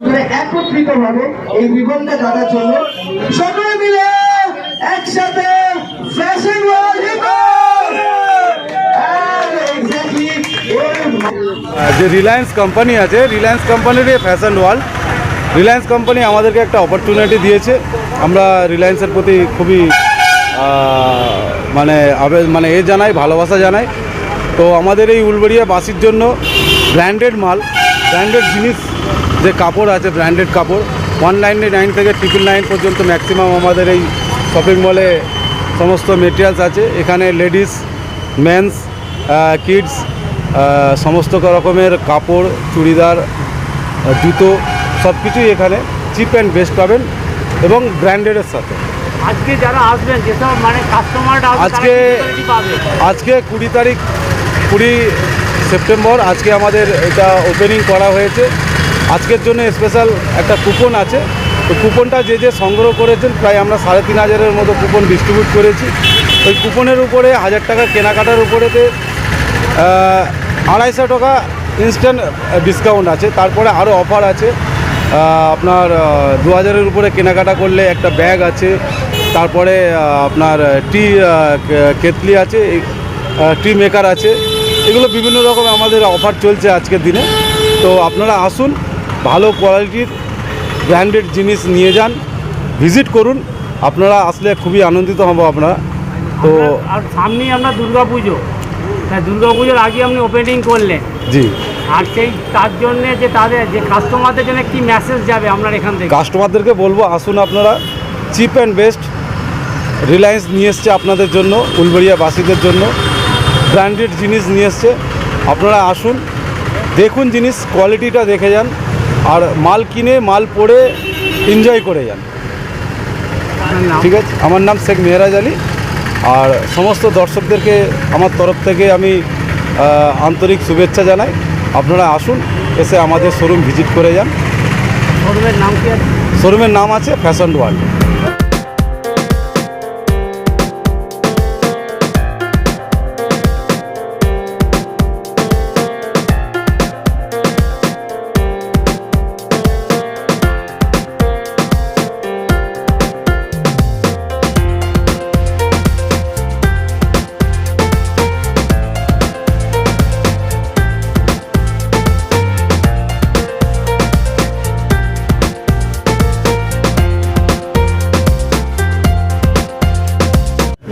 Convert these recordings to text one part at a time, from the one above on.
মানে একত্রিত ভাবে এই রিবনটা কাটার জন্য সকলে মিলে একসাথে যে রিলায়েন্স কোম্পানি আছে রিলায়েন্স কোম্পানির ফ্যাশন ওয়ার্ল্ড রিলায়েন্স কোম্পানি আমাদেরকে একটা অপরচুনিটি দিয়েছে। আমরা রিলায়েন্সের প্রতি খুবই মানে মানে এ জানাই, ভালোবাসা জানাই। তো আমাদের এই উলবেড়িয়া বাসির জন্য ব্র্যান্ডেড মাল ব্র্যান্ডেড জিনিস যে কাপড় আছে ব্র্যান্ডেড কাপড় ওয়ান নাইনটি নাইন থেকে ট্রিপল নাইন পর্যন্ত ম্যাক্সিমাম আমাদের এই শপিং মলে সমস্ত মেটেরিয়ালস আছে। এখানে লেডিস মেন্স কিডস সমস্ত রকমের কাপড় চুড়িদার জুতো সব কিছুই এখানে চিপ অ্যান্ড বেস্ট পাবেন এবং ব্র্যান্ডেডের সাথে। আজকে যারা আসবেন যেসব মানে কাস্টমাররা আসবে আজকে আজকে কুড়ি তারিখ কুড়ি সেপ্টেম্বর আজকে আমাদের এটা ওপেনিং করা হয়েছে। আজকের জন্য স্পেশাল একটা কুপন আছে। তো কুপনটা যে যে সংগ্রহ করেছেন, প্রায় আমরা সাড়ে তিন হাজারের মতো কুপন ডিস্ট্রিবিউট করেছি। ওই কুপনের উপরে হাজার টাকা কেনাকাটার উপরেতে আড়াইশো টাকা ইনস্ট্যান্ট ডিসকাউন্ট আছে। তারপরে আরও অফার আছে। আপনার দু হাজারের উপরে কেনাকাটা করলে একটা ব্যাগ আছে। তারপরে আপনার টি কেতলি আছে টি মেকার আছে। এগুলো বিভিন্ন রকম আমাদের অফার চলছে আজকের দিনে। তো আপনারা আসুন ভালো কোয়ালিটির ব্র্যান্ডেড জিনিস নিয়ে যান ভিজিট করুন। আপনারা আসলে খুবই আনন্দিত হব আপনারা। তো আর সামনেই আমরা দুর্গা পুজো। দুর্গা পুজোর আগে আপনি ওপেনিং করলেন। জি। আর সেই তার জন্য যে তাদের যে কাস্টমারদের জন্য কি মেসেজ যাবে আপনার এখান থেকে? কাস্টমারদেরকে বলব আসুন আপনারা। চিপ অ্যান্ড বেস্ট রিলায়েন্স নিয়ে এসছে আপনাদের জন্য উলবেড়িয়াবাসীদের জন্য। ব্র্যান্ডেড জিনিস নিয়ে এসছে। আপনারা আসুন দেখুন জিনিস কোয়ালিটিটা দেখে যান। আর মাল কিনে মাল পরে এনজয় করে যান। ঠিক আছে? আমার নাম শেখ মেহরাজ আলী। আর সমস্ত দর্শকদেরকে আমার তরফ থেকে আমি আন্তরিক শুভেচ্ছা জানাই। আপনারা আসুন এসে আমাদের শোরুম ভিজিট করে যান। শোরুমের নাম কি শোরুমের নাম আছে ফ্যাশন ওয়ার্ল্ড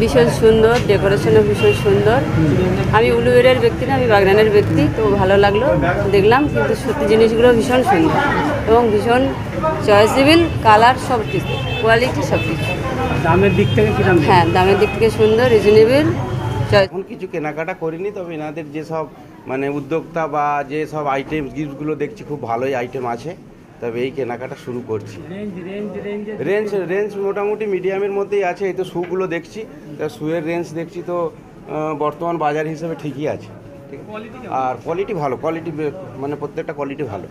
ভীষণ সুন্দর ডেকোরেশনও ভীষণ সুন্দর। আমি উলুবেড়ের ব্যক্তি না আমি বাগনানের ব্যক্তি তো ভালো লাগল। দেখলাম কিন্তু সত্যি জিনিসগুলো ভীষণ সুন্দর এবং ভীষণ চয়েসেবল কালার সব কিছু কোয়ালিটি সব কিছু দামের দিক থেকে হ্যাঁ দামের দিক থেকে সুন্দর রিজনেবল এখন কিছু কেনাকাটা করিনি তবে এনাদের যেসব মানে উদ্যোক্তা বা যেসব আইটেম গিফটগুলো দেখছি খুব ভালোই আইটেম আছে। তবে এই কেনাকাটা শুরু করছি। Range range range range range মোটামুটি মিডিয়ামের মধ্যেই আছে এই তো শুগুলো দেখছি। তা শুয়ের রেঞ্জ দেখছি তো বর্তমান বাজার হিসেবে ঠিকই আছে। ঠিক আছে? আর কোয়ালিটি ভালো কোয়ালিটি মানে প্রত্যেকটা কোয়ালিটি ভালো।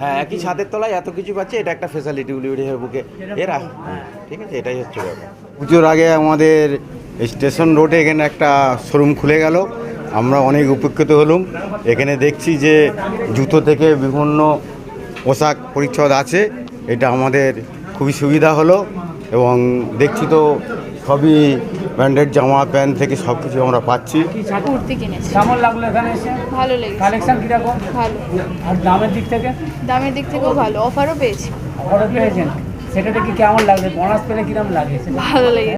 হ্যাঁ একই ছাদের তলায় এত কিছু পাচ্ছে এটা একটা ফেসিলিটি উলিউডি বুকে। এরা হ্যাঁ। ঠিক আছে এটাই হচ্ছে ব্যাপার। পুজোর আগে আমাদের স্টেশন রোডে এখানে একটা শোরুম খুলে গেল। আমরা অনেক উপকৃত হলাম। এখানে দেখছি যে জুতো থেকে বিভিন্ন পোশাক পরিচ্ছদ আছে। এটা আমাদের খুবই সুবিধা হলো এবং দেখছি তো সবই ব্র্যান্ডেড জামা প্যান্ট থেকে সব কিছু আমরা পাচ্ছি। কি কুর্তি কিনেছি। কেমন লাগল এখানে এসে? ভালো লেগেছে। কালেকশন কীরকম? ভালো। আর দামের দিক থেকে? দামের দিক থেকেও ভালো। অফারও পেয়েছি। অফারও পেয়েছেন? সেটা দেখি কেমন লাগবে? বোনাস পেলে কিরম লাগে ভালো লেগেছে।